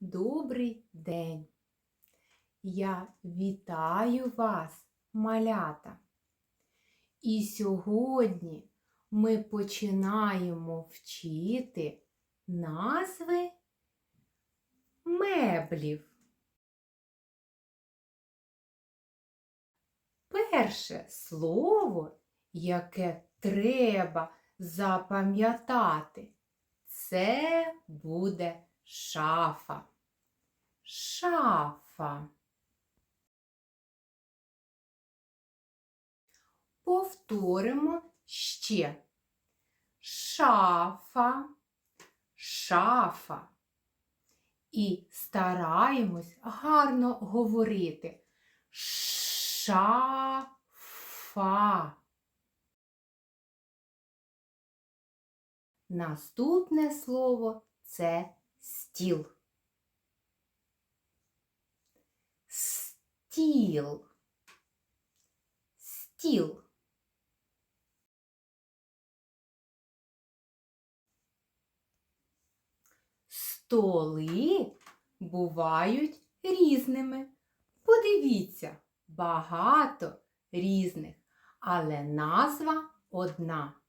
добрий день! Я вітаю вас, малята! І сьогодні ми починаємо вчити назви меблів. Перше слово, яке треба запам'ятати, це буде шафа. Шафа. Повторимо ще. Шафа, шафа. І стараємось гарно говорити. Шафа. Наступне слово це стіл. Стіл. Стіл. Столи бувають різними. Подивіться, багато різних, але назва одна.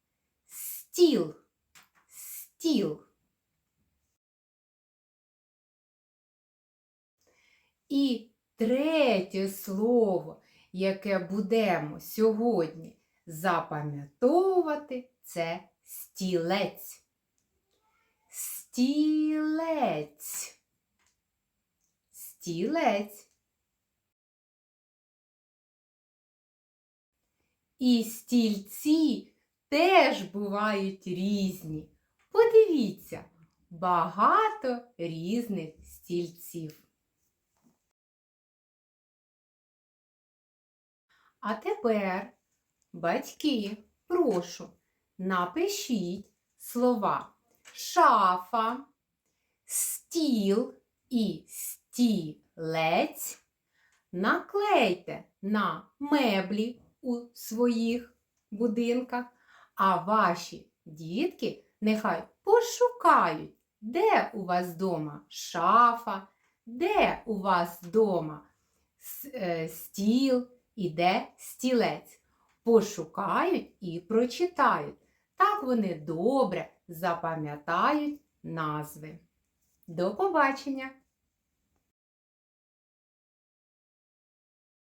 Стіл. Стіл. І третє слово, яке будемо сьогодні запам'ятовувати, це стілець. Стілець. Стілець. І стільці теж бувають різні. Подивіться, багато різних стільців. А тепер, батьки, прошу, напишіть слова шафа, стіл і стілець. Наклейте на меблі у своїх будинках, а ваші дітки нехай пошукають, де у вас вдома шафа, де у вас вдома е, стіл і де стілець. Пошукають і прочитають. Так вони добре запам'ятають назви. До побачення!